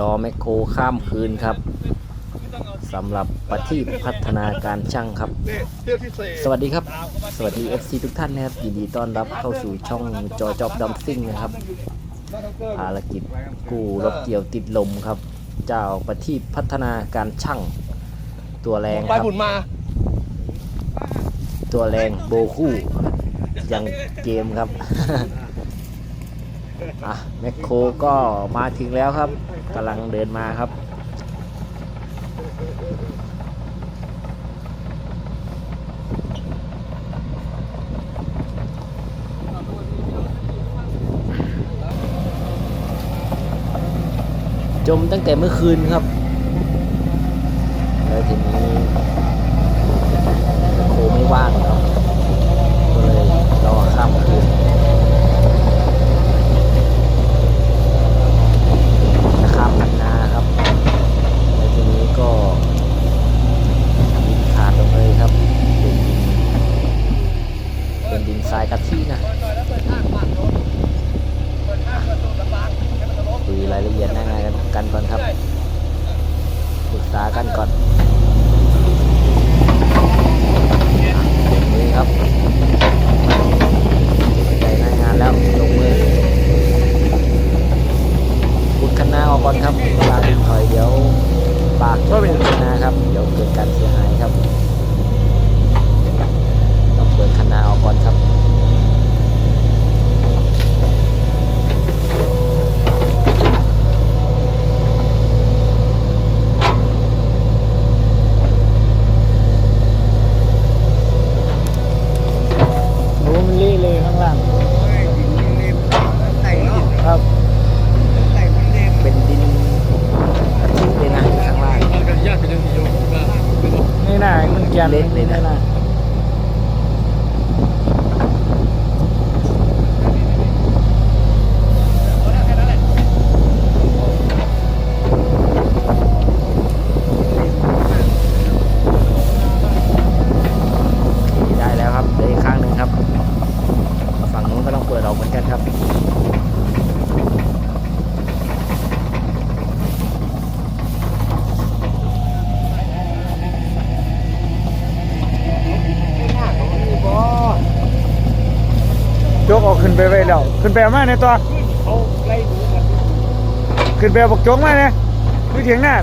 รอแมคโครข้ามคืนครับสำหรับปฏิพัฒนาการช่างครับ สวัสดีครับ สวัสดี FC ทุกท่านนะครับ ยินดีต้อนรับเข้าสู่ช่องจอจอบดัมซิ่งนะครับ ภารกิจกู้รถเกี่ยวติดลมครับ เจ้าปฏิพัฒนาการช่างตัวแรงครับตัวแรงโบคู่ยังเกมครับ อะแมคโครก็มาถึงแล้วครับกำลังเดินมาครับ จมตั้งแต่เมื่อคืนครับ แล้วทีนี้โคไม่ว่างครับก็เลยรอข้ามคืนามพันนาครับแล้วทีนี้ก็ดินขาดลงเลยครับ เป็นดินเป็นดินทรายกะทินะคุยรายละเอียดหน้างานกันกันก่อนครับปรึกษากันก่อนลงมือครับใจหน้างานแล้วลงมือขุดคันนาออกก่อนครับเวลาดึงถอยเดี๋ยวปากก็เป็นคันนาครับ เดี๋ยวเกิดการเสียหายครับ ต้องเปิดคันนาออกก่อนครับ โอ้มันเละเลยข้างล่างครับ เป็นดินกะทิเลยนะข้างล่าง กันญาติเป็นยังดีอยู่ นี่น่ะมันแกน เละเลยนะ น่ะ ได้แล้วครับเหลยอีกข้างหนึ่งครับ ฝั่งนู้นก็ต้องเปิดออกเหมือนกันครับ ยกออกขึ้นไปไว้แล้วขึ้นไปเอามาในตัวขึ้นไปเอาบอกจกมาเนี่ยดูเถียงหน้า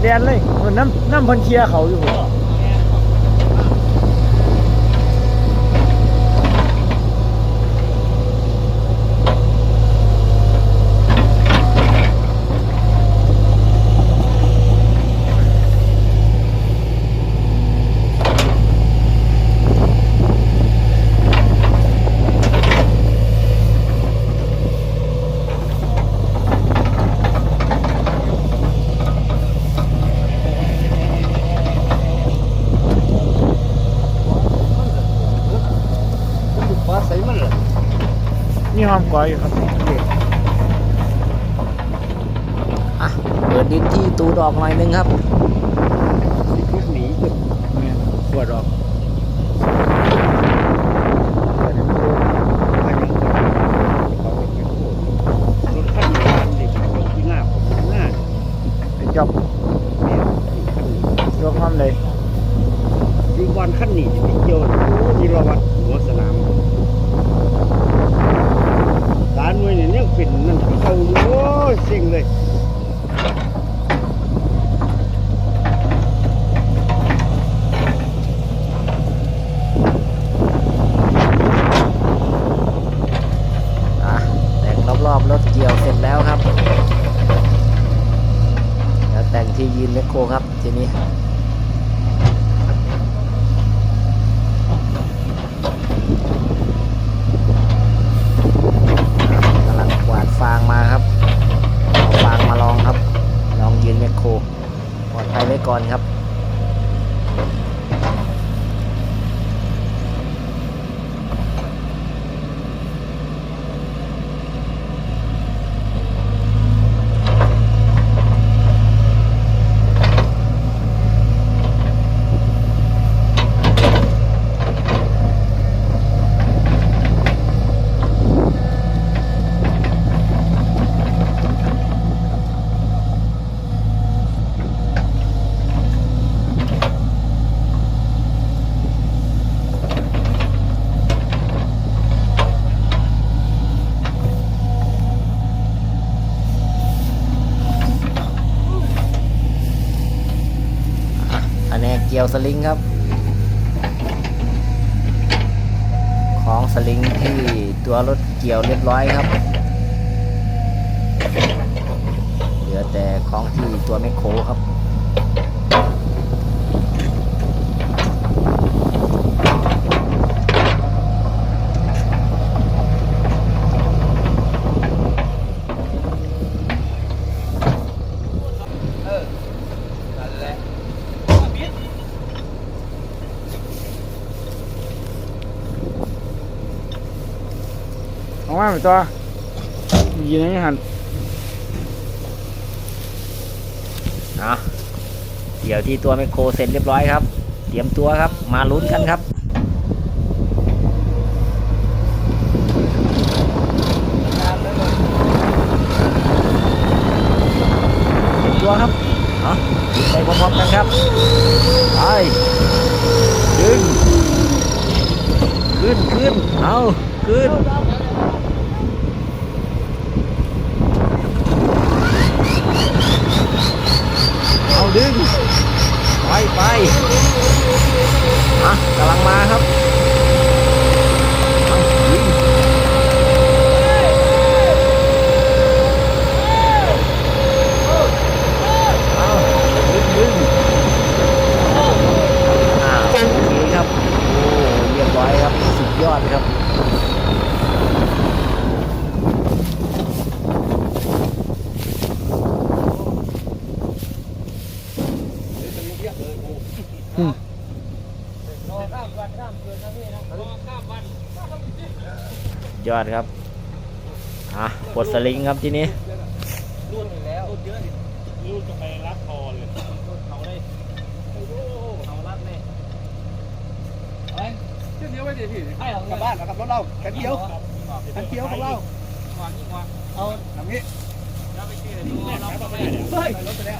เรียนเลยโอ้น้ำน้ำพันเคียเขาอยู่ นี่หอมกว่าอยู่ครับอะเปิดดินที่ตูดออกหน่อยนึงครับทุกหนีจุดเนี่ยปวดออก ไปยังเขาไปโคตรรถขั้นยานเด็กยกที่หน้าผมหน้า ไอ้จอบ เนี่ย ยกห้อมเลย อยู่วันขั้นหนีจะไปเกี่ยวโอ้ยีรวัตหัวสนามสารมวยเนี่ยยังเป็นนั่นเขาอยู่โอ้ ยเซ็งเลยอะแต่งรอบรถเกี่ยวเสร็จแล้วครับ แล้วแต่งที่ยืนแมคโครครับทีนี้ กำลังกวาดฟางมาครับ เอาฟางมาลองครับ ลองยืนแมคโครปลอดภัยไว้ ก่อนครับ เกี่ยวสลิงครับ ของสลิงที่ตัวรถเกี่ยวเรียบร้อยครับเหลือแต่ของที่ตัวแมคโครครับ อามาไปตัวยิงอย่างนี้หันอะเดี๋ยวที่ตัวแมโครเสร็จเรียบร้อยครับ เตรียมตัวครับ มาลุ้นกันครับเตรียมตัวครับเอาไปพร้อมๆกันครับไปดึงขึ้นขึ้นเอาขึ้น เอาดึง ไปไปอะกำลังมาครับเอาดึงเอาดึงดึงอ่าโอเคครับ โอ้เรียบร้อยครับ สุดยอดครับ ยอดครับ อะปลดสลิงครับทีนี้กลับบ้านนะครับรถเรากันเขียวกันเขียวของเราเอาทำนี้เฮ้ยรถไปแล้ว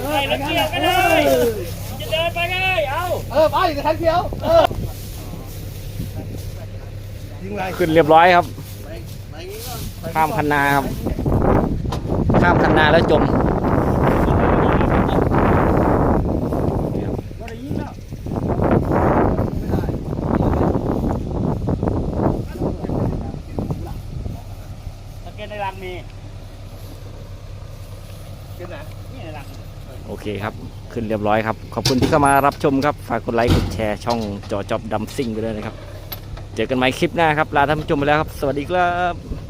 เฮ้ยรถเกี่ยวกันเลยจะเดินไปไงเอาเออไปกันเขียวเออยิงไร ขึ้นเรียบร้อยครับ ข้ามคันนาครับ ข้ามคันนาแล้วจมสเก็ตในรังมีเป็นไหนนี่ในรังโอเคครับขึ้นเรียบร้อยครับ ขอบคุณที่เข้ามารับชมครับ ฝากกดไลค์กดแชร์ช่องจอจอบดำซิ่งไปด้วยนะครับ เจอกันใหม่คลิปหน้าครับ ลาท่านผู้ชมไปแล้วครับ สวัสดีครับ